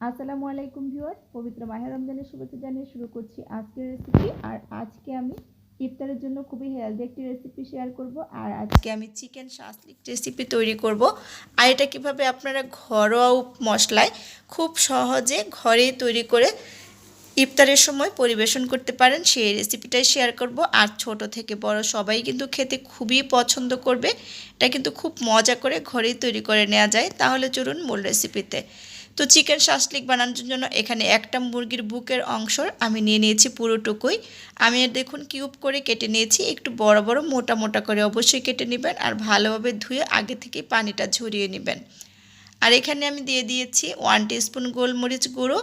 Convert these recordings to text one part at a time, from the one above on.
আসসালামু আলাইকুম ভিউয়ার্স, পবিত্র মাহের রমজানের শুভেচ্ছা জানিয়ে শুরু করছি আজকের রেসিপি আর আজকে আমি ইফতারের জন্য খুবই হেলদি একটি রেসিপি শেয়ার করব। আর আজকে আমি চিকেন শাসলিক রেসিপি তৈরি করব। আর এটা কীভাবে আপনারা ঘরোয়া মশলায় খুব সহজে ঘরেই তৈরি করে ইফতারের সময় পরিবেশন করতে পারেন, সেই রেসিপিটাই শেয়ার করব। আর ছোট থেকে বড় সবাই কিন্তু খেতে খুবই পছন্দ করবে। এটা কিন্তু খুব মজা করে ঘরেই তৈরি করে নেওয়া যায়। তাহলে চলুন মূল রেসিপিতে তো চিকেন শাসলিক বানানোর জন্য এখানে একটা মুরগির বুকের অংশ আমি নিয়ে নিয়েছি পুরোটুকুই। আমি দেখুন কিউব করে কেটে নিয়েছি। একটু বড় বড়, মোটা মোটা করে অবশ্যই কেটে নেবেন আর ভালোভাবে ধুয়ে আগে থেকে পানিটা ঝরিয়ে নেবেন। আর এখানে আমি দিয়ে দিয়েছি ওয়ান টিস্পুন গোলমরিচ গুঁড়ো।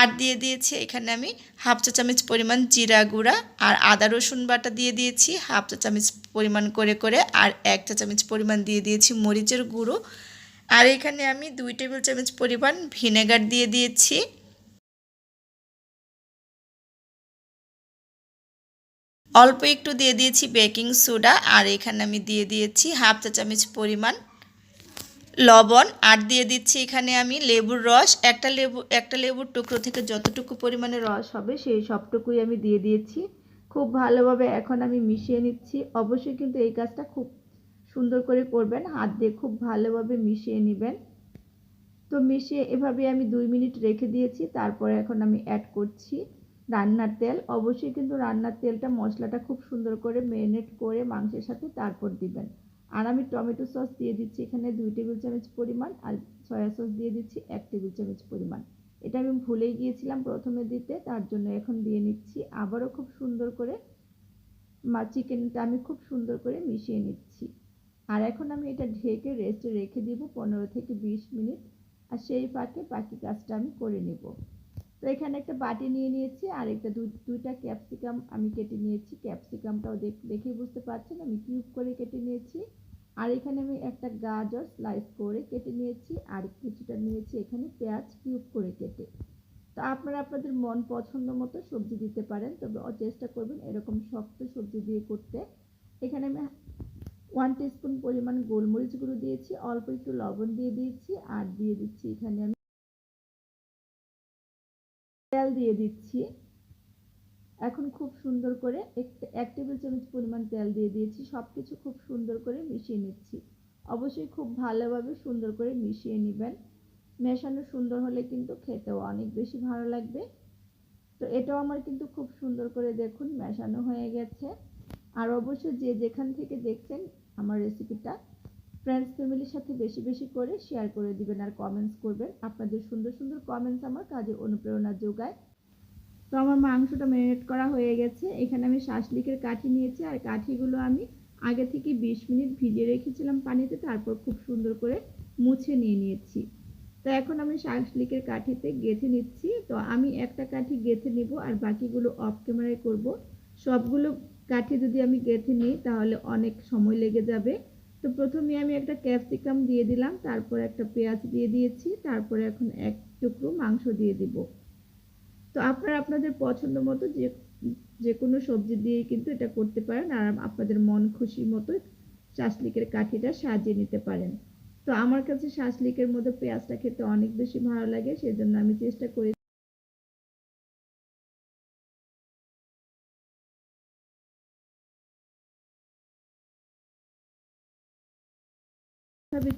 আর দিয়ে দিয়েছি এখানে আমি হাফ চা চামচ পরিমাণ জিরা গুঁড়া আর আদা রসুন বাটা দিয়ে দিয়েছি হাফ চা চামচ পরিমাণ করে করে আর এক চা চামচ পরিমাণ দিয়ে দিয়েছি মরিচের গুঁড়ো। আর এখানে আমি দুই টেবিল চামচ পরিমাণ ভিনেগার দিয়ে দিয়েছি। অল্প একটু দিয়ে দিয়েছি বেকিং সোডা আর এখানে আমি দিয়ে দিয়েছি হাফ চা চামচ পরিমাণ লবণ, আর দিয়ে দিচ্ছি এখানে আমি লেবুর রস। একটা লেবু, একটা লেবুর টুকরো থেকে যতটুকু পরিমাণে রস হবে, সেই সবটুকুই আমি দিয়ে দিয়েছি। খুব ভালোভাবে এখন আমি মিশিয়ে নিচ্ছি। অবশ্যই কিন্তু এই কাজটা খুব সুন্দর করে করবেন। হাত দিয়ে খুব ভালোভাবে মিশিয়ে নেবেন। তো মিশিয়ে এভাবে আমি দুই মিনিট রেখে দিয়েছি। তারপরে এখন আমি অ্যাড করছি রান্নার তেল। অবশ্যই কিন্তু রান্নার তেলটা মশলাটা খুব সুন্দর করে ম্যারিনেট করে মাংসের সাথে তারপর দিবেন। আর আমি টমেটো সস দিয়ে দিচ্ছি এখানে দুই টেবিল চামচ পরিমাণ আর সয়া সস দিয়ে দিচ্ছি এক টেবিল চামচ পরিমাণ। এটা আমি ভুলেই গিয়েছিলাম প্রথমে দিতে, তার জন্য এখন দিয়ে নিচ্ছি। আবারও খুব সুন্দর করে মা চিকেনটা আমি খুব সুন্দর করে মিশিয়ে নিচ্ছি। আর এখন আমি এটা ঢেকে রেস্টে রেখে দিব পনেরো থেকে বিশ মিনিট। আর সেই ফাঁকে বাকি কাজটা আমি করে নেব। তো এখানে একটা বাটি নিয়ে নিয়েছি, আর একটা দুইটা ক্যাপসিকাম আমি কেটে নিয়েছি। ক্যাপসিকামটাও দেখে বুঝতে পারছেন আমি কিউব করে কেটে নিয়েছি। আর এখানে আমি একটা গাজর স্লাইস করে কেটে নিয়েছি, আর কিছুটা নিয়েছি এখানে পেঁয়াজ কিউব করে কেটে। তো আপনারা আপনাদের মন পছন্দ মতো সবজি দিতে পারেন, তবে চেষ্টা করবেন এরকম শক্ত সবজি দিয়ে করতে। এখানে আমি ওয়ান টিস্পুন পরিমাণ গোলমরিচ গুঁড়ো দিয়েছি, অল্প একটু লবণ দিয়ে দিয়েছি, আর দিয়ে দিচ্ছি এখানে আমি তেল দিয়ে দিচ্ছি। এখন খুব সুন্দর করে এক টেবিল চামচ পরিমাণ তেল দিয়ে দিয়েছি সব কিছু খুব সুন্দর করে মিশিয়ে নিচ্ছি। অবশ্যই খুব ভালোভাবে সুন্দর করে মিশিয়ে নেবেন। মেশানো সুন্দর হলে কিন্তু খেতেও অনেক বেশি ভালো লাগবে। তো এটাও আমার কিন্তু খুব সুন্দর করে দেখুন মেশানো হয়ে গেছে। আর অবশ্যই যে যেখান থেকে দেখছেন আমার রেসিপিটা ফ্রেন্ডস ফ্যামিলির সাথে বেশি বেশি করে শেয়ার করে দিবেন আর কমেন্টস করবেন। আপনাদের সুন্দর সুন্দর কমেন্টস আমার কাজে অনুপ্রেরণা যোগায়। তো আমার মাংসটা ম্যারিনেট করা হয়ে গেছে। এখানে আমি শাসলিকের কাঠি নিয়েছি আর কাঠিগুলো আমি আগে থেকে বিশ মিনিট ভিজিয়ে রেখেছিলাম পানিতে, তারপর খুব সুন্দর করে মুছে নিয়ে নিয়েছি। তো এখন আমি শাসলিকের কাঠিতে গেঁথে নিচ্ছি। তো আমি একটা কাঠি গেঁথে নিব আর বাকিগুলো অফ ক্যামেরায় করব। সবগুলো কাঠি যদি আমি গেঁথে নিই, তাহলে অনেক সময় লেগে যাবে। তো প্রথমে আমি একটা ক্যাপসিকাম দিয়ে দিলাম, তারপর একটা পেঁয়াজ দিয়ে দিয়েছি, তারপরে এখন এক টুকরো মাংস দিয়ে দিব। তো আপনারা আপনাদের পছন্দ মতো যে যে কোনো সবজি দিয়েই কিন্তু এটা করতে পারেন আর আপনাদের মন খুশি মতো শাসলিকের কাঠিটা সাজিয়ে নিতে পারেন। তো আমার কাছে শাসলিকের মধ্যে পেঁয়াজটা খেতে অনেক বেশি ভালো লাগে, সেজন্য আমি চেষ্টা করি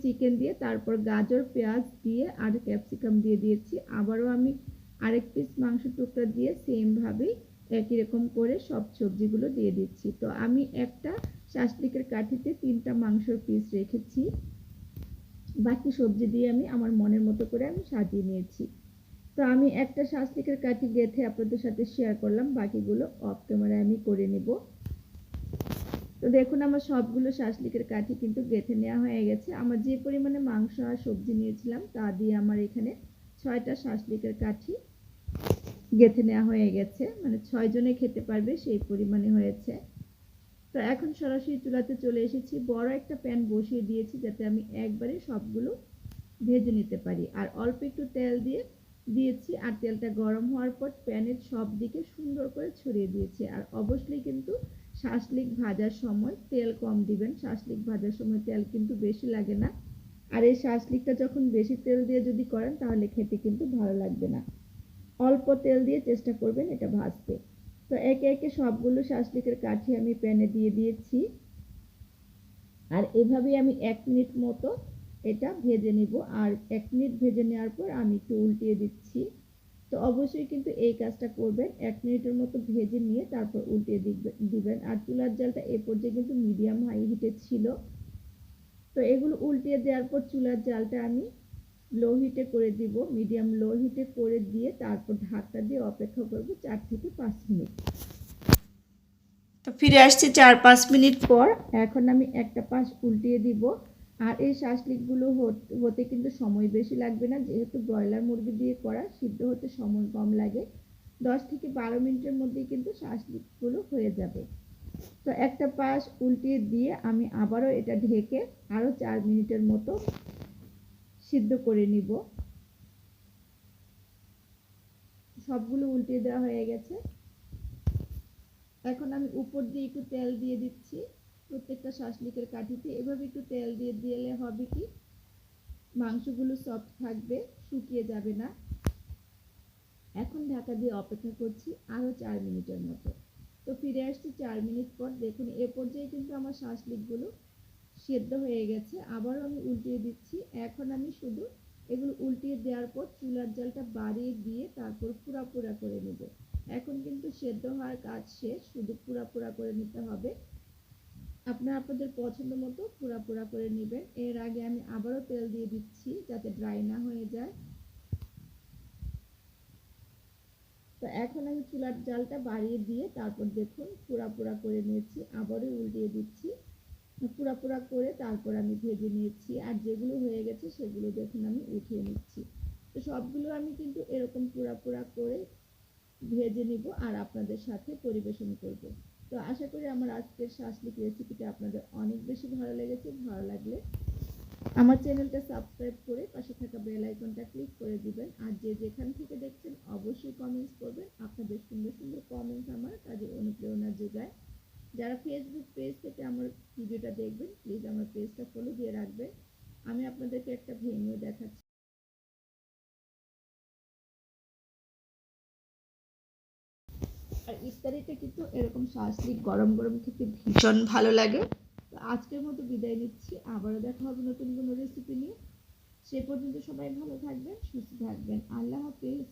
চিকেন দিয়ে, তারপর গাজর, পেঁয়াজ দিয়ে আর ক্যাপসিকাম দিয়ে দিয়েছি। আবারও আমি আরেক পিস মাংস টুকরা দিয়ে সেমভাবেই একই রকম করে সব সবজিগুলো দিয়ে দিচ্ছি। তো আমি একটা শাসলিকের কাঠিতে তিনটা মাংসর পিস রেখেছি। বাকি সবজি দিয়ে আমি আমার মনের মতো করে আমি সাজিয়ে নিয়েছি। তো আমি একটা শাসলিকের কাঠি গেথে আপনাদের সাথে শেয়ার করলাম, বাকিগুলো অফ ক্যামেরায় আমি করে নেব। তো দেখুন, আমার সবগুলো শাসলিকের কাঠি কিন্তু গেথে নেওয়া হয়ে গেছে। আমার যে পরিমাণে মাংস আর সবজি নিয়েছিলাম, তা দিয়ে আমার এখানে ছয়টা শাসলিকের কাঠি গেথে নেওয়া হয়ে গেছে। মানে ছয় জনে খেতে পারবে, সেই পরিমাণে হয়েছে। তো এখন সরাসরি চুলাতে চলে এসেছি। বড় একটা প্যান বসিয়ে দিয়েছি যাতে আমি একবারে সবগুলো ভেজে নিতে পারি। আর অল্প একটু তেল দিয়ে দিয়েছি আর তেলটা গরম হওয়ার পর প্যানের সব দিকে সুন্দর করে ছড়িয়ে দিয়েছি। আর অবশ্যই কিন্তু শাসলিক ভাজার সময় তেল কম দিবেন। শাসলিক ভাজার সময় তেল কিন্তু বেশি লাগে না। আর এই শাসলিকটা যখন বেশি তেল দিয়ে যদি করেন তাহলে খেতে কিন্তু ভালো লাগবে না। অল্প তেল দিয়ে চেষ্টা করবেন এটা ভাজতে। তো একে একে সবগুলো শাসলিকের কাঠি আমি প্যানে দিয়ে দিয়েছি। আর এভাবেই আমি এক মিনিট মতো এটা ভেজে নিব। আর এক মিনিট ভেজে নেওয়ার পর আমি একটু উল্টিয়ে দিচ্ছি। তো অবশ্যই কিন্তু এই কাজটা করবেন। এক মিনিটের মতো ভেজে নিয়ে তারপর উল্টিয়ে দিবে- দিবেন। আর চুলার জালটা এ পর্যায়ে কিন্তু মিডিয়াম হাই হিটে ছিল। তো এগুলো উল্টিয়ে দেওয়ার পর চুলার জালটা আমি লো হিটে করে দিব মিডিয়াম লো হিটে করে দিয়ে তারপর ঢাকা দিয়ে অপেক্ষা করব চার থেকে পাঁচ মিনিট। তো ফিরে আসছি চার পাঁচ মিনিট পর। এখন আমি একটা পাশ উল্টিয়ে দিব। আর এই শাসলিকগুলো হত- হতে কিন্তু সময় বেশি লাগবে না যেহেতু ব্রয়লার মুরগি দিয়ে করা সিদ্ধ হতে সময় কম লাগে। দশ থেকে বারো মিনিটের মধ্যেই কিন্তু শাসলিকগুলো হয়ে যাবে। তো একটা পাশ উল্টিয়ে দিয়ে আমি আবারও এটা ঢেকে আরও চার মিনিটের মতো সিদ্ধ করে নিব। সবগুলো উল্টিয়ে দেওয়া হয়ে গেছে। এখন আমি উপর দিয়ে একটু তেল দিয়ে দিচ্ছি প্রত্যেকটা শাসলিকের কাঠিতে। এভাবে একটু তেল দিয়ে দিলে হবে কি? মাংসগুলো সফট থাকবে, শুকিয়ে যাবে না। এখন ঢাকা দিয়ে অপেক্ষা করছি আরও চার মিনিটের মতো। তো ফিরে আসছি চার মিনিট পর। দেখুন, এ পর্যায়ে কিন্তু আমার শাসলিকগুলো সেদ্ধ হয়ে গেছে, আবারও আমি উল্টিয়ে দিচ্ছি। এখন আমি শুধু এগুলো উল্টিয়ে দেওয়ার পর চুলার জালটা বাড়িয়ে দিয়ে তারপর পুরা পুরা করে নেব। এখন কিন্তু সেদ্ধ হওয়ার কাজ শেষ, শুধু পুরা পুরা করে নিতে হবে। আপনারা আপনাদের পছন্দ মতো পুরা পুরা করে নেবেন। এর আগে আমি আবারও তেল দিয়ে দিচ্ছি যাতে ড্রাই না হয়ে যায়। তো এখন আমি চুলার জালটা বাড়িয়ে দিয়ে তারপর দেখুন পুরা পুরা করে নিয়েছি, আবারও উল্টিয়ে দিচ্ছি। পুরা পুরা করে তারপর আমি ভেজে নিয়েছি। আর যেগুলো হয়ে গেছে সেগুলো দেখুন আমি উঠিয়ে নিচ্ছি। তো সবগুলো আমি কিন্তু এরকম পুরা পুরা করে ভেজে নিব আর আপনাদের সাথে পরিবেশন করব। তো আশা করি আমার আজকের শাসলিক রেসিপিটা আপনাদের অনেক বেশি ভালো লেগেছে। ভালো লাগলে আমার চ্যানেলটা সাবস্ক্রাইব করে পাশে থাকা বেল আইকনটা ক্লিক করে দিবেন। আর যে যেখান থেকে দেখছেন অবশ্যই কমেন্টস করবেন। আপনাদের সুন্দর সুন্দর কমেন্টস আমার কাজে অনুপ্রেরণা যোগায়। যারা ফেসবুক পেজ থেকে আমার ভিডিওটা দেখবেন প্লিজ আমার পেজটা ফলো দিয়ে রাখবেন। আমি আপনাদেরকে একটা ভেনিও দেখাচ্ছি। আর ইফতারিতে কিন্তু এরকম শাসলিক গরম গরম খেতে ভীষণ ভালো লাগে। তো আজকের মতো বিদায় নিচ্ছি। আবারও দেখা হবে নতুন কোনো রেসিপি নিয়ে। সে পর্যন্ত সবাই ভালো থাকবেন, সুস্থ থাকবেন। আল্লাহ হাফিজ।